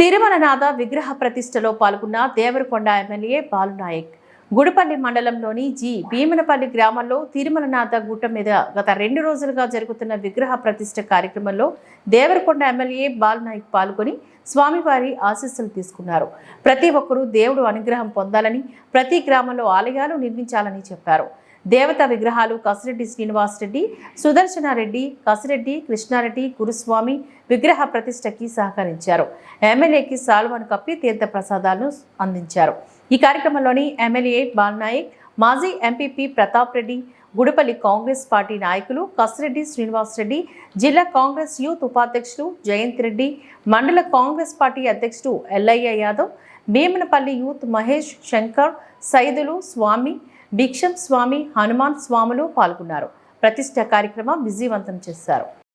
తిరుమలనాథ విగ్రహ ప్రతిష్టలో పాల్గొన్న దేవరకొండ ఎమ్మెల్యే బాలునాయక్. గుడిపల్లి మండలంలోని జి. భీమనపల్లి గ్రామంలో తిరుమలనాథ గుట్ట మీద గత రెండు రోజులుగా జరుగుతున్న విగ్రహ ప్రతిష్ట కార్యక్రమంలో దేవరకొండ ఎమ్మెల్యే బాలునాయక్ పాల్గొని స్వామివారి ఆశీస్సులు తీసుకున్నారు. ప్రతి ఒక్కరూ దేవుడు అనుగ్రహం పొందాలని ప్రతి గ్రామంలో ఆలయాలు నిర్మించాలని చెప్పారు. దేవత విగ్రహాలు కసిరెడ్డి శ్రీనివాసరెడ్డి సుదర్శనారెడ్డి కసిరెడ్డి కృష్ణారెడ్డి గురుస్వామి విగ్రహ ప్రతిష్టకి సహకరించారు. ఎమ్మెల్యేకి సాల్వాను కప్పి తీర్థ ప్రసాదాలను అందించారు. ఈ కార్యక్రమంలోని ఎమ్మెల్యే బాలనాయక్ మాజీ ఎంపీపీ ప్రతాప్ రెడ్డి గుడిపల్లి కాంగ్రెస్ పార్టీ నాయకులు కసిరెడ్డి శ్రీనివాసరెడ్డి జిల్లా కాంగ్రెస్ యూత్ ఉపాధ్యక్షులు జయంత్ రెడ్డి మండల కాంగ్రెస్ పార్టీ అధ్యక్షుడు ఎల్లయ్య యాదవ్ భీమనపల్లి యూత్ మహేష్ శంకర్ సైదులు స్వామి భిక్షం స్వామి హనుమాన్ స్వాములు పాల్గొన్నారు. ప్రతిష్ట కార్యక్రమం విజయవంతం చేశారు.